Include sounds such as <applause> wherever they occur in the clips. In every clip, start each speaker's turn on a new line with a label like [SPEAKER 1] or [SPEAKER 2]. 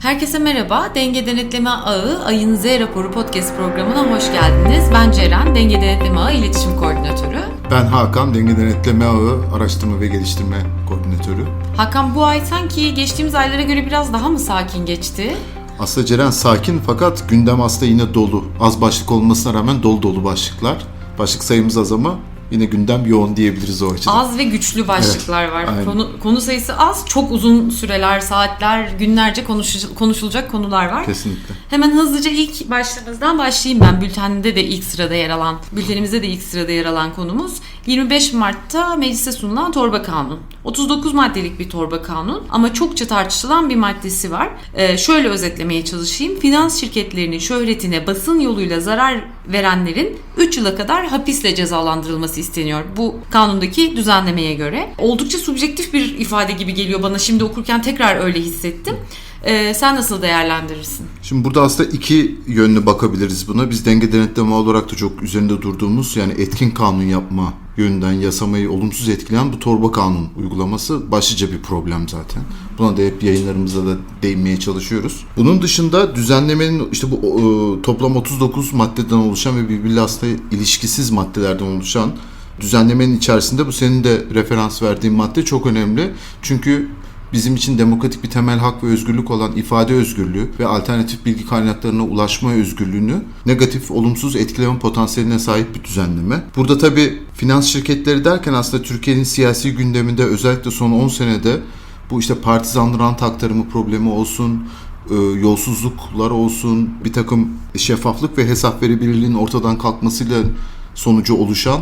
[SPEAKER 1] Herkese merhaba. Denge Denetleme Ağı Ayın Z raporu podcast programına hoş geldiniz. Ben Ceren, Denge Denetleme Ağı İletişim Koordinatörü.
[SPEAKER 2] Ben Hakan, Denge Denetleme Ağı Araştırma ve Geliştirme Koordinatörü.
[SPEAKER 1] Hakan bu ay sanki geçtiğimiz aylara göre biraz daha mı sakin geçti?
[SPEAKER 2] Aslında Ceren sakin fakat gündem aslında yine dolu. Az başlık olmasına rağmen dolu dolu başlıklar. Başlık sayımız az ama yine gündem yoğun diyebiliriz o açıdan.
[SPEAKER 1] Az ve güçlü başlıklar
[SPEAKER 2] Evet,
[SPEAKER 1] var.
[SPEAKER 2] aynen.
[SPEAKER 1] Konu, konu sayısı az, çok uzun süreler, saatler, günlerce konuşul- konuşulacak konular var.
[SPEAKER 2] Kesinlikle.
[SPEAKER 1] Hemen hızlıca ilk başlığımızdan başlayayım ben. Bültende de ilk sırada yer alan, bültenimizde de ilk sırada yer alan konumuz 25 Mart'ta meclise sunulan torba kanun. 39 maddelik bir torba kanun ama çokça tartışılan bir maddesi var. Ee, şöyle özetlemeye çalışayım. Finans şirketlerinin şöhretine basın yoluyla zarar verenlerin 3 yıla kadar hapisle cezalandırılması isteniyor. Bu kanundaki düzenlemeye göre. Oldukça subjektif bir ifade gibi geliyor bana. Şimdi okurken tekrar öyle hissettim. Ee, sen nasıl değerlendirirsin?
[SPEAKER 2] Şimdi burada aslında iki yönlü bakabiliriz buna. Biz denge denetleme olarak da çok üzerinde durduğumuz yani etkin kanun yapma yönünden yasamayı olumsuz etkileyen bu torba kanun uygulaması başlıca bir problem zaten. Buna da hep yayınlarımızda da değinmeye çalışıyoruz. Bunun dışında düzenlemenin işte bu toplam 39 maddeden oluşan ve birbiriyle aslında ilişkisiz maddelerden oluşan düzenlemenin içerisinde bu senin de referans verdiğin madde çok önemli. Çünkü bizim için demokratik bir temel hak ve özgürlük olan ifade özgürlüğü ve alternatif bilgi kaynaklarına ulaşma özgürlüğünü negatif, olumsuz etkileme potansiyeline sahip bir düzenleme. Burada tabii finans şirketleri derken aslında Türkiye'nin siyasi gündeminde özellikle son 10 senede bu işte partizan rant aktarımı problemi olsun, e, yolsuzluklar olsun, bir takım şeffaflık ve hesap verebilirliğin ortadan kalkmasıyla sonucu oluşan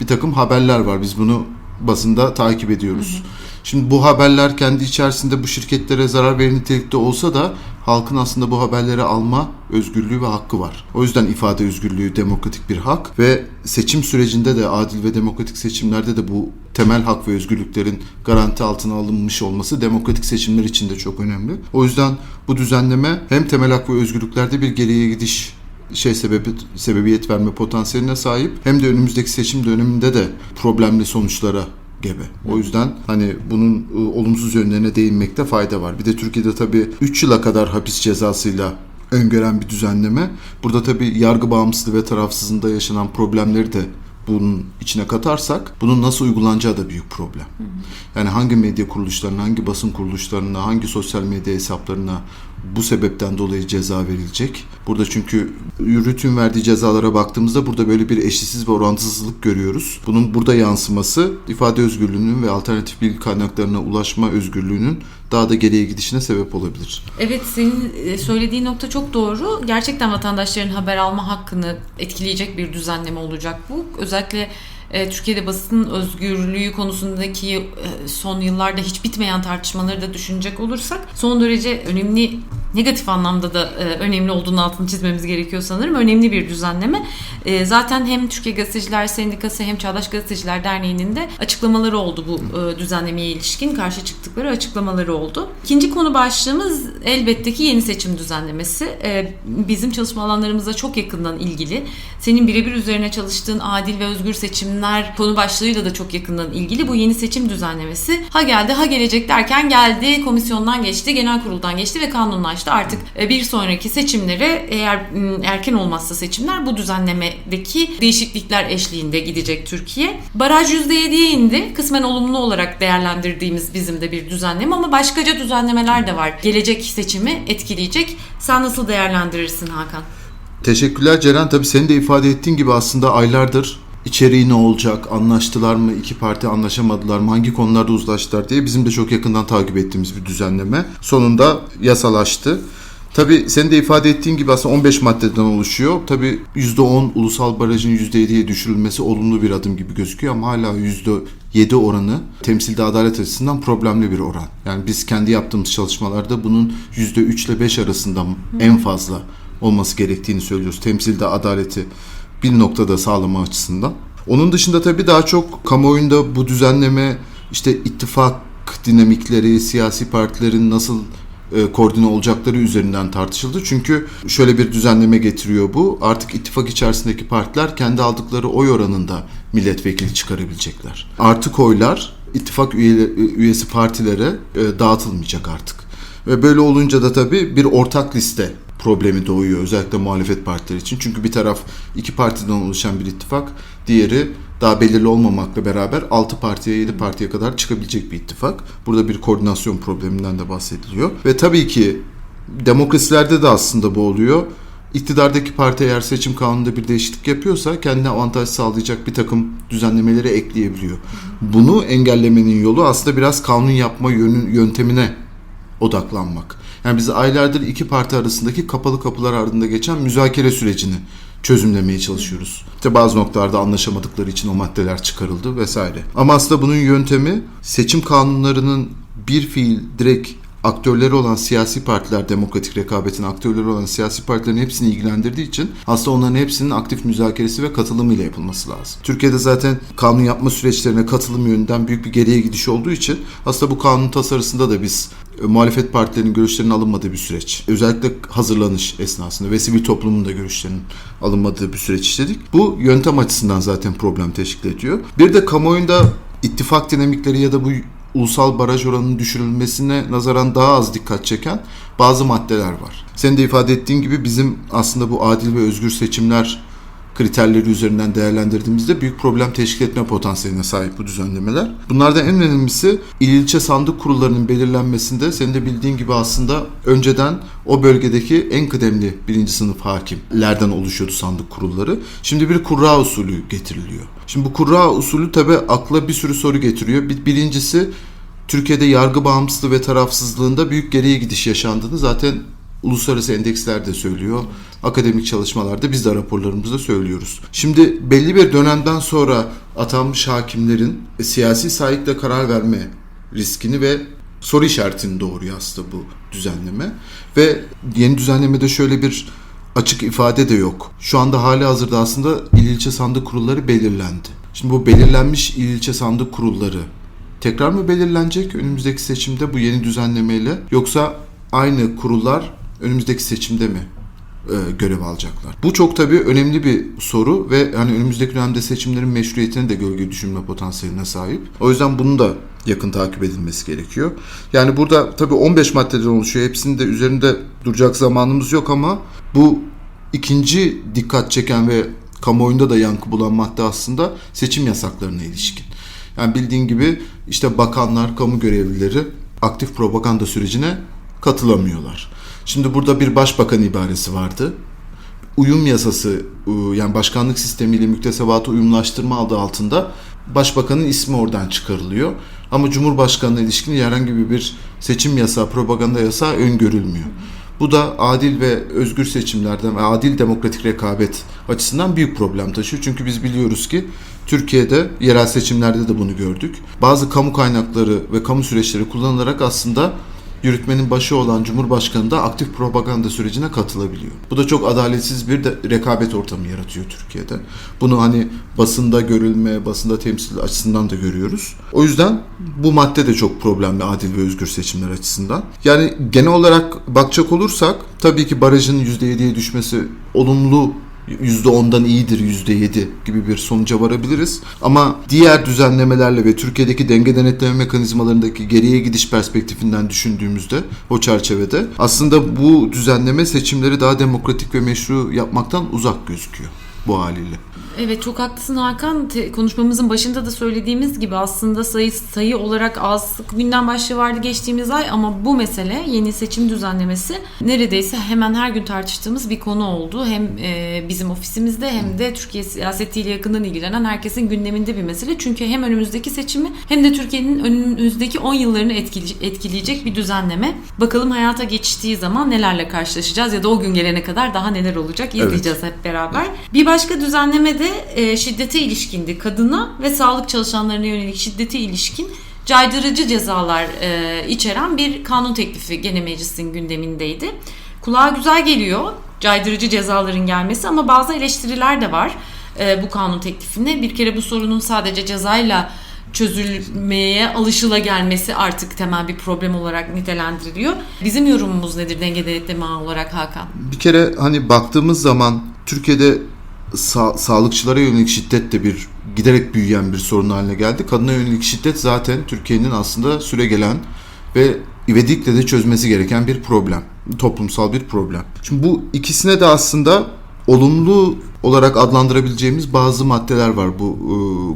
[SPEAKER 2] bir takım haberler var. Biz bunu basında takip ediyoruz. Şimdi bu haberler kendi içerisinde bu şirketlere zarar veren nitelikte olsa da halkın aslında bu haberleri alma özgürlüğü ve hakkı var. O yüzden ifade özgürlüğü demokratik bir hak ve seçim sürecinde de adil ve demokratik seçimlerde de bu temel hak ve özgürlüklerin garanti altına alınmış olması demokratik seçimler için de çok önemli. O yüzden bu düzenleme hem temel hak ve özgürlüklerde bir geriye gidiş şey sebebi sebebiyet verme potansiyeline sahip hem de önümüzdeki seçim döneminde de problemli sonuçlara gebe. O yüzden hani bunun e, olumsuz yönlerine değinmekte fayda var. Bir de Türkiye'de tabii 3 yıla kadar hapis cezasıyla öngören bir düzenleme. Burada tabii yargı bağımsızlığı ve tarafsızlığında yaşanan problemleri de bunun içine katarsak bunun nasıl uygulanacağı da büyük problem. Yani hangi medya kuruluşlarına, hangi basın kuruluşlarına, hangi sosyal medya hesaplarına bu sebepten dolayı ceza verilecek. Burada çünkü yürütün verdiği cezalara baktığımızda burada böyle bir eşitsiz ve orantısızlık görüyoruz. Bunun burada yansıması ifade özgürlüğünün ve alternatif bilgi kaynaklarına ulaşma özgürlüğünün daha da geriye gidişine sebep olabilir.
[SPEAKER 1] Evet senin e, söylediğin nokta çok doğru. Gerçekten vatandaşların haber alma hakkını etkileyecek bir düzenleme olacak bu. Özellikle e, Türkiye'de basın özgürlüğü konusundaki e, son yıllarda hiç bitmeyen tartışmaları da düşünecek olursak son derece önemli negatif anlamda da e, önemli olduğunu altını çizmemiz gerekiyor sanırım. Önemli bir düzenleme. E, zaten hem Türkiye Gazeteciler Sendikası hem Çağdaş Gazeteciler Derneği'nin de açıklamaları oldu bu e, düzenlemeye ilişkin. Karşı çıktıkları açıklamaları oldu. İkinci konu başlığımız elbette ki yeni seçim düzenlemesi. E, bizim çalışma alanlarımıza çok yakından ilgili. Senin birebir üzerine çalıştığın adil ve özgür seçimler konu başlığıyla da çok yakından ilgili bu yeni seçim düzenlemesi. Ha geldi ha gelecek derken geldi, komisyondan geçti, genel kuruldan geçti ve kanunlaştı. Artık e, bir sonraki seçimlere eğer erken olmazsa seçimler bu düzenlemedeki değişiklikler eşliğinde gidecek Türkiye. Baraj %7'ye indi. Kısmen olumlu olarak değerlendirdiğimiz bizim de bir düzenleme ama başkaca düzenlemeler de var. Gelecek seçimi etkileyecek. Sen nasıl değerlendirirsin Hakan?
[SPEAKER 2] Teşekkürler Ceren. Tabii senin de ifade ettiğin gibi aslında aylardır içeriği ne olacak, anlaştılar mı, iki parti anlaşamadılar mı, hangi konularda uzlaştılar diye bizim de çok yakından takip ettiğimiz bir düzenleme. Sonunda yasalaştı. Tabii senin de ifade ettiğin gibi aslında 15 maddeden oluşuyor. Tabii %10 ulusal barajın %7'ye düşürülmesi olumlu bir adım gibi gözüküyor ama hala %7 oranı temsilde adalet açısından problemli bir oran. Yani biz kendi yaptığımız çalışmalarda bunun %3 ile 5 arasında en fazla olması gerektiğini söylüyoruz. Temsilde adaleti bir noktada sağlama açısından. Onun dışında tabii daha çok kamuoyunda bu düzenleme işte ittifak dinamikleri, siyasi partilerin nasıl e, koordine olacakları üzerinden tartışıldı. Çünkü şöyle bir düzenleme getiriyor bu. Artık ittifak içerisindeki partiler kendi aldıkları oy oranında milletvekili çıkarabilecekler. Artık oylar ittifak üye, üyesi partilere e, dağıtılmayacak artık. Ve böyle olunca da tabii bir ortak liste problemi doğuyor özellikle muhalefet partileri için. Çünkü bir taraf iki partiden oluşan bir ittifak, diğeri daha belirli olmamakla beraber 6 partiye 7 partiye kadar çıkabilecek bir ittifak. Burada bir koordinasyon probleminden de bahsediliyor. Ve tabii ki demokrasilerde de aslında bu oluyor. İktidardaki parti eğer seçim kanununda bir değişiklik yapıyorsa kendine avantaj sağlayacak bir takım düzenlemeleri ekleyebiliyor. Bunu engellemenin yolu aslında biraz kanun yapma yönü, yöntemine odaklanmak. Yani biz aylardır iki parti arasındaki kapalı kapılar ardında geçen müzakere sürecini çözümlemeye çalışıyoruz. İşte bazı noktalarda anlaşamadıkları için o maddeler çıkarıldı vesaire. Ama aslında bunun yöntemi seçim kanunlarının bir fiil direkt aktörleri olan siyasi partiler, demokratik rekabetin aktörleri olan siyasi partilerin hepsini ilgilendirdiği için aslında onların hepsinin aktif müzakeresi ve katılımıyla yapılması lazım. Türkiye'de zaten kanun yapma süreçlerine katılım yönünden büyük bir geriye gidiş olduğu için aslında bu kanun tasarısında da biz e, muhalefet partilerinin görüşlerinin alınmadığı bir süreç. Özellikle hazırlanış esnasında ve sivil toplumun da görüşlerinin alınmadığı bir süreç işledik. Bu yöntem açısından zaten problem teşkil ediyor. Bir de kamuoyunda ittifak dinamikleri ya da bu ulusal baraj oranının düşürülmesine nazaran daha az dikkat çeken bazı maddeler var. Senin de ifade ettiğin gibi bizim aslında bu adil ve özgür seçimler kriterleri üzerinden değerlendirdiğimizde büyük problem teşkil etme potansiyeline sahip bu düzenlemeler. Bunlardan en önemlisi il ilçe sandık kurullarının belirlenmesinde senin de bildiğin gibi aslında önceden o bölgedeki en kıdemli birinci sınıf hakimlerden oluşuyordu sandık kurulları. Şimdi bir kurra usulü getiriliyor. Şimdi bu kurra usulü tabi akla bir sürü soru getiriyor. Bir, birincisi Türkiye'de yargı bağımsızlığı ve tarafsızlığında büyük geriye gidiş yaşandığını zaten uluslararası endeksler de söylüyor. Akademik çalışmalarda biz de raporlarımızda söylüyoruz. Şimdi belli bir dönemden sonra atanmış hakimlerin e, siyasi sahiple karar verme riskini ve soru işaretini doğuruyor aslında bu düzenleme. Ve yeni düzenlemede şöyle bir açık ifade de yok. Şu anda hali hazırda aslında il ilçe sandık kurulları belirlendi. Şimdi bu belirlenmiş il ilçe sandık kurulları tekrar mı belirlenecek önümüzdeki seçimde bu yeni düzenlemeyle yoksa aynı kurullar önümüzdeki seçimde mi e, görev alacaklar? Bu çok tabii önemli bir soru ve hani önümüzdeki dönemde seçimlerin meşruiyetini de gölge düşünme potansiyeline sahip. O yüzden bunun da yakın takip edilmesi gerekiyor. Yani burada tabii 15 maddeden oluşuyor. Hepsinin de üzerinde duracak zamanımız yok ama bu ikinci dikkat çeken ve kamuoyunda da yankı bulan madde aslında seçim yasaklarına ilişkin. Yani bildiğin gibi işte bakanlar, kamu görevlileri aktif propaganda sürecine katılamıyorlar. Şimdi burada bir başbakan ibaresi vardı. Uyum yasası yani başkanlık sistemiyle müktesebatı uyumlaştırma adı altında başbakanın ismi oradan çıkarılıyor. Ama Cumhurbaşkanı'na ilişkin herhangi bir seçim yasağı, propaganda yasağı öngörülmüyor. Bu da adil ve özgür seçimlerden ve adil demokratik rekabet açısından büyük problem taşıyor. Çünkü biz biliyoruz ki Türkiye'de yerel seçimlerde de bunu gördük. Bazı kamu kaynakları ve kamu süreçleri kullanılarak aslında yürütmenin başı olan Cumhurbaşkanı da aktif propaganda sürecine katılabiliyor. Bu da çok adaletsiz bir de rekabet ortamı yaratıyor Türkiye'de. Bunu hani basında görülme, basında temsil açısından da görüyoruz. O yüzden bu madde de çok problemli adil ve özgür seçimler açısından. Yani genel olarak bakacak olursak tabii ki barajın %7'ye düşmesi olumlu %10'dan iyidir %7 gibi bir sonuca varabiliriz. Ama diğer düzenlemelerle ve Türkiye'deki denge denetleme mekanizmalarındaki geriye gidiş perspektifinden düşündüğümüzde o çerçevede aslında bu düzenleme seçimleri daha demokratik ve meşru yapmaktan uzak gözüküyor bu haliyle.
[SPEAKER 1] Evet çok haklısın Hakan. Te- konuşmamızın başında da söylediğimiz gibi aslında sayı sayı olarak az günden başlığı vardı geçtiğimiz ay ama bu mesele yeni seçim düzenlemesi neredeyse hemen her gün tartıştığımız bir konu oldu. Hem e, bizim ofisimizde hem de Türkiye siyasetiyle yakından ilgilenen herkesin gündeminde bir mesele. Çünkü hem önümüzdeki seçimi hem de Türkiye'nin önümüzdeki 10 yıllarını etkile- etkileyecek bir düzenleme. Bakalım hayata geçtiği zaman nelerle karşılaşacağız ya da o gün gelene kadar daha neler olacak izleyeceğiz hep beraber. Bir başka düzenleme de e, şiddete ilişkindi. Kadına ve sağlık çalışanlarına yönelik şiddete ilişkin caydırıcı cezalar e, içeren bir kanun teklifi gene meclisin gündemindeydi. Kulağa güzel geliyor caydırıcı cezaların gelmesi ama bazı eleştiriler de var e, bu kanun teklifine. Bir kere bu sorunun sadece cezayla çözülmeye alışıla gelmesi artık temel bir problem olarak nitelendiriliyor. Bizim yorumumuz nedir denge denetleme olarak Hakan?
[SPEAKER 2] Bir kere hani baktığımız zaman Türkiye'de sa- sağlıkçılara yönelik şiddet de bir giderek büyüyen bir sorun haline geldi. Kadına yönelik şiddet zaten Türkiye'nin aslında süre gelen ve ivedilikle de çözmesi gereken bir problem. Toplumsal bir problem. Şimdi bu ikisine de aslında olumlu olarak adlandırabileceğimiz bazı maddeler var bu e,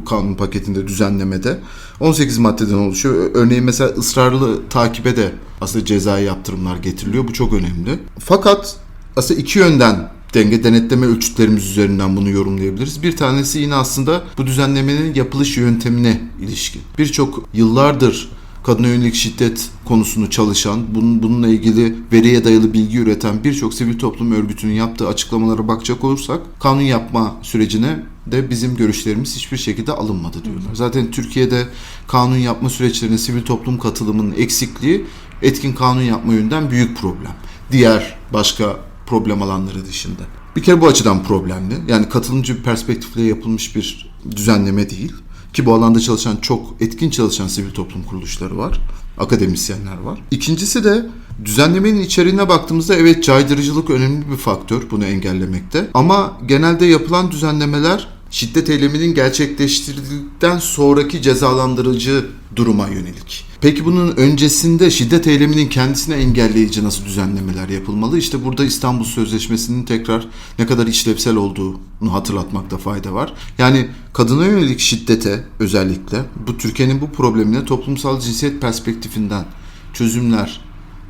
[SPEAKER 2] kanun paketinde düzenlemede. 18 maddeden oluşuyor. Örneğin mesela ısrarlı takibe de aslında cezai yaptırımlar getiriliyor. Bu çok önemli. Fakat aslında iki yönden denge denetleme ölçütlerimiz üzerinden bunu yorumlayabiliriz. Bir tanesi yine aslında bu düzenlemenin yapılış yöntemine ilişkin. Birçok yıllardır kadına yönelik şiddet konusunu çalışan, bunun, bununla ilgili veriye dayalı bilgi üreten birçok sivil toplum örgütünün yaptığı açıklamalara bakacak olursak kanun yapma sürecine de bizim görüşlerimiz hiçbir şekilde alınmadı diyorlar. Zaten Türkiye'de kanun yapma süreçlerine sivil toplum katılımının eksikliği etkin kanun yapma yönünden büyük problem. Diğer başka problem alanları dışında. Bir kere bu açıdan problemli. Yani katılımcı bir perspektifle yapılmış bir düzenleme değil. Ki bu alanda çalışan çok etkin çalışan sivil toplum kuruluşları var. Akademisyenler var. İkincisi de düzenlemenin içeriğine baktığımızda evet caydırıcılık önemli bir faktör bunu engellemekte. Ama genelde yapılan düzenlemeler şiddet eyleminin gerçekleştirildikten sonraki cezalandırıcı duruma yönelik. Peki bunun öncesinde şiddet eyleminin kendisine engelleyici nasıl düzenlemeler yapılmalı? İşte burada İstanbul Sözleşmesi'nin tekrar ne kadar işlevsel olduğunu hatırlatmakta fayda var. Yani kadına yönelik şiddete özellikle bu Türkiye'nin bu problemine toplumsal cinsiyet perspektifinden çözümler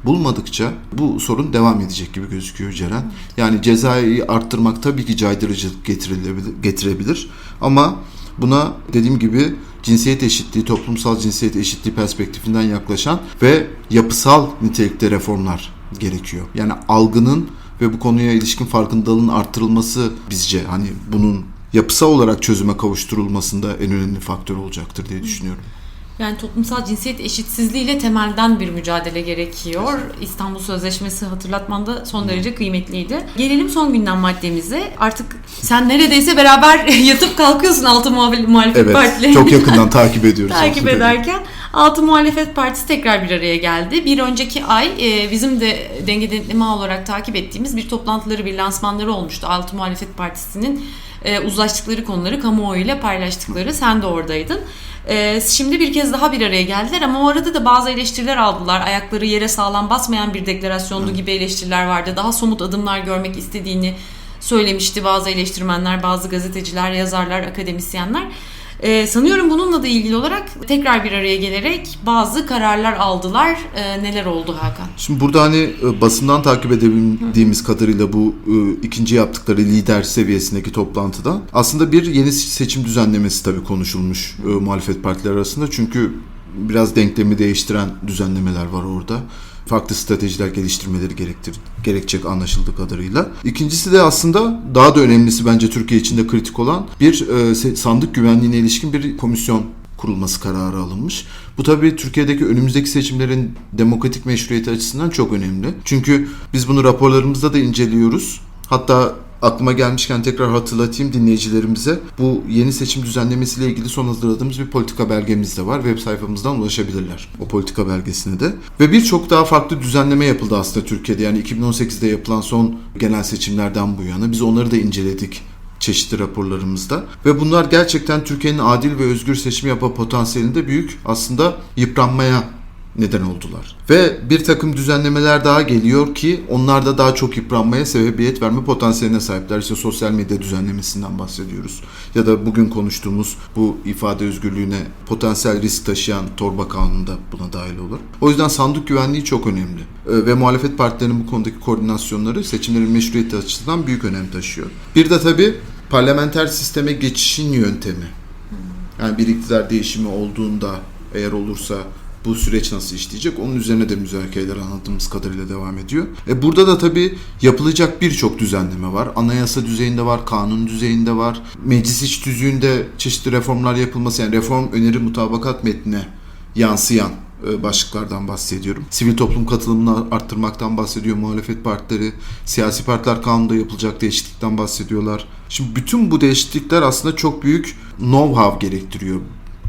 [SPEAKER 2] bulmadıkça bu sorun devam edecek gibi gözüküyor Ceren. Yani cezayı arttırmak tabii ki caydırıcılık getirebilir ama buna dediğim gibi cinsiyet eşitliği, toplumsal cinsiyet eşitliği perspektifinden yaklaşan ve yapısal nitelikte reformlar gerekiyor. Yani algının ve bu konuya ilişkin farkındalığın arttırılması bizce hani bunun yapısal olarak çözüme kavuşturulmasında en önemli faktör olacaktır diye düşünüyorum.
[SPEAKER 1] Yani toplumsal cinsiyet eşitsizliğiyle temelden bir mücadele gerekiyor. İstanbul Sözleşmesi hatırlatmanda son derece kıymetliydi. Gelelim son gündem maddemize. Artık sen neredeyse beraber <laughs> yatıp kalkıyorsun altı muhalefet,
[SPEAKER 2] Evet,
[SPEAKER 1] partileri.
[SPEAKER 2] çok yakından takip ediyoruz.
[SPEAKER 1] takip ederken Altı Muhalefet Partisi tekrar bir araya geldi. Bir önceki ay e, bizim de denge denetleme olarak takip ettiğimiz bir toplantıları, bir lansmanları olmuştu. Altı Muhalefet Partisi'nin e, uzlaştıkları konuları kamuoyuyla paylaştıkları. Sen de oradaydın. E, şimdi bir kez daha bir araya geldiler ama o arada da bazı eleştiriler aldılar. Ayakları yere sağlam basmayan bir deklarasyondu gibi eleştiriler vardı. Daha somut adımlar görmek istediğini söylemişti bazı eleştirmenler, bazı gazeteciler, yazarlar, akademisyenler. Ee, sanıyorum bununla da ilgili olarak tekrar bir araya gelerek bazı kararlar aldılar. Ee, neler oldu Hakan?
[SPEAKER 2] Şimdi burada hani e, basından takip edebildiğimiz kadarıyla bu e, ikinci yaptıkları lider seviyesindeki toplantıda aslında bir yeni seçim düzenlemesi tabii konuşulmuş e, muhalefet partileri arasında. Çünkü biraz denklemi değiştiren düzenlemeler var orada. Farklı stratejiler geliştirmeleri gerektir, gerekecek anlaşıldığı kadarıyla. İkincisi de aslında daha da önemlisi bence Türkiye için de kritik olan bir e, sandık güvenliğine ilişkin bir komisyon kurulması kararı alınmış. Bu tabii Türkiye'deki önümüzdeki seçimlerin demokratik meşruiyeti açısından çok önemli. Çünkü biz bunu raporlarımızda da inceliyoruz. Hatta aklıma gelmişken tekrar hatırlatayım dinleyicilerimize. Bu yeni seçim düzenlemesiyle ilgili son hazırladığımız bir politika belgemiz de var. Web sayfamızdan ulaşabilirler o politika belgesine de. Ve birçok daha farklı düzenleme yapıldı aslında Türkiye'de. Yani 2018'de yapılan son genel seçimlerden bu yana. Biz onları da inceledik çeşitli raporlarımızda ve bunlar gerçekten Türkiye'nin adil ve özgür seçim yapma potansiyelinde büyük aslında yıpranmaya neden oldular. Ve bir takım düzenlemeler daha geliyor ki onlar da daha çok yıpranmaya sebebiyet verme potansiyeline sahipler. İşte sosyal medya düzenlemesinden bahsediyoruz. Ya da bugün konuştuğumuz bu ifade özgürlüğüne potansiyel risk taşıyan torba kanunu da buna dahil olur. O yüzden sandık güvenliği çok önemli. Ee, Ve muhalefet partilerinin bu konudaki koordinasyonları seçimlerin meşruiyeti açısından büyük önem taşıyor. Bir de tabii parlamenter sisteme geçişin yöntemi. Yani bir iktidar değişimi olduğunda eğer olursa bu süreç nasıl işleyecek? Onun üzerine de müzakereler anladığımız kadarıyla devam ediyor. E burada da tabii yapılacak birçok düzenleme var. Anayasa düzeyinde var, kanun düzeyinde var. Meclis iç düzeyinde çeşitli reformlar yapılması yani reform öneri mutabakat metnine yansıyan e, başlıklardan bahsediyorum. Sivil toplum katılımını arttırmaktan bahsediyor muhalefet partileri. Siyasi partiler kanunda yapılacak değişiklikten bahsediyorlar. Şimdi bütün bu değişiklikler aslında çok büyük know-how gerektiriyor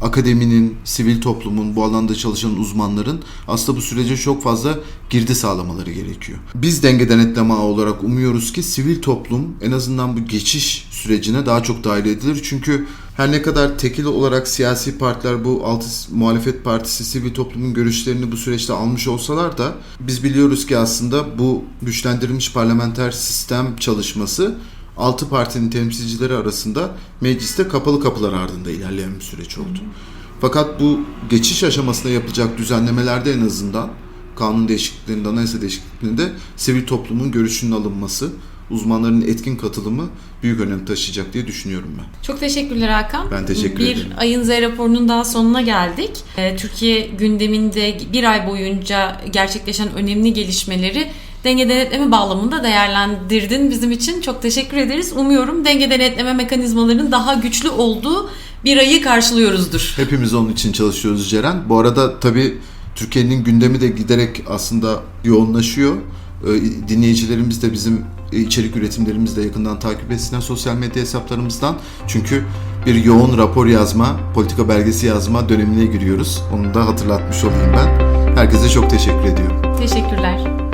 [SPEAKER 2] akademinin, sivil toplumun, bu alanda çalışan uzmanların aslında bu sürece çok fazla girdi sağlamaları gerekiyor. Biz denge denetleme olarak umuyoruz ki sivil toplum en azından bu geçiş sürecine daha çok dahil edilir. Çünkü Her ne kadar tekil olarak siyasi partiler bu altı muhalefet partisi sivil toplumun görüşlerini bu süreçte almış olsalar da biz biliyoruz ki aslında bu güçlendirilmiş parlamenter sistem çalışması altı partinin temsilcileri arasında mecliste kapalı kapılar ardında ilerleyen bir süreç oldu. Fakat bu geçiş aşamasında yapılacak düzenlemelerde en azından kanun değişikliklerinde, anayasa değişikliklerinde sivil toplumun görüşünün alınması, uzmanların etkin katılımı büyük önem taşıyacak diye düşünüyorum ben.
[SPEAKER 1] Çok teşekkürler Hakan.
[SPEAKER 2] Ben teşekkür
[SPEAKER 1] bir
[SPEAKER 2] ederim.
[SPEAKER 1] ayın Z raporunun daha sonuna geldik. Ee, Türkiye gündeminde bir ay boyunca gerçekleşen önemli gelişmeleri denge denetleme bağlamında değerlendirdin bizim için. Çok teşekkür ederiz. Umuyorum denge denetleme mekanizmalarının daha güçlü olduğu bir ayı karşılıyoruzdur.
[SPEAKER 2] Hepimiz onun için çalışıyoruz Ceren. Bu arada tabii Türkiye'nin gündemi de giderek aslında yoğunlaşıyor. Ee, Dinleyicilerimiz de bizim içerik üretimlerimizi de yakından takip etsinler sosyal medya hesaplarımızdan. Çünkü bir yoğun rapor yazma, politika belgesi yazma dönemine giriyoruz. Onu da hatırlatmış olayım ben. Herkese çok teşekkür ediyorum.
[SPEAKER 1] Teşekkürler.